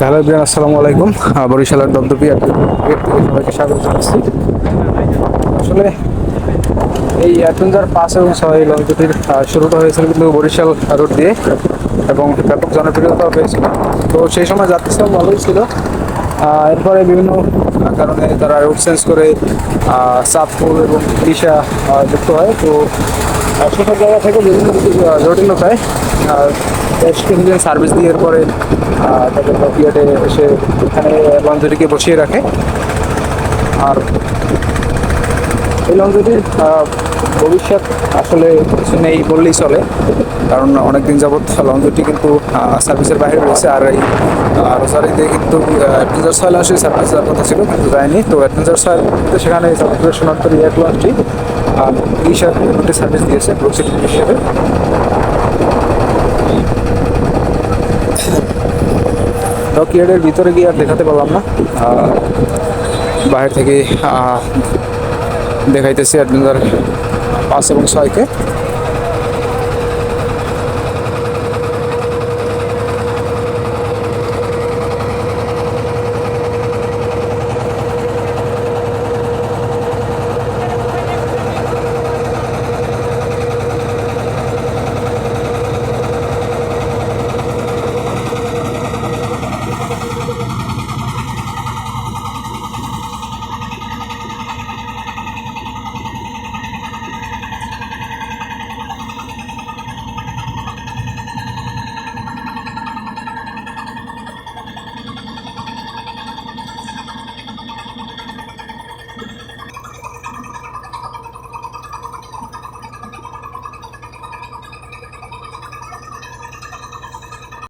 Hello বিয়ান আসসালামু আলাইকুম। বরিশালের দমদপি সবাইকে স্বাগত জানাচ্ছি। আসলে এই অ্যাডভেঞ্চার পাঁচ এবং ছয় লঞ্চ দুটির শুরুটা হয়েছিল কিন্তু বরিশাল রোড দিয়ে এবং ব্যাপক জনপ্রিয়তা পেয়েছিল। তো সেই সময় যাত্রী সব ভালোই ছিল। এরপরে বিভিন্ন কারণে তারা রুট চেঞ্জ করে চাঁদপুর এবং ইলিশা যুক্ত হয়। তো সেসব জায়গা থেকে বিভিন্ন জটিলতায় বেশ কিছুদিন সার্ভিস দিয়ে আহ, তাদের ডকিয়ার্ডে এসে এখানে লঞ্চ দুটিকে বসিয়ে রাখে। আর এই লঞ্চটির ভবিষ্যৎ আসলে কিছু নেই বললেই চলে কারণ অনেকদিন যাবৎ লঞ্চটি কিন্তু সার্ভিসের বাইরে রয়েছে আর এই রোজারিতে কিন্তু অ্যাডভেঞ্চার সয়েল আসলে সার্ভিস দেওয়ার কথা ছিল কিন্তু যায়নি। তো অ্যাডভেঞ্চার সয়েল সেখানে এক লঞ্চটি ইশার দুটি সার্ভিস দিয়েছে ব্রুসিটি হিসেবে। ডকিয়ার্ডের ভিতরে গিয়ে আর দেখাতে পারলাম না। বাইরে থেকে দেখাইতেছি অ্যাডভেঞ্চার পাঁচ এবং ছয়কে।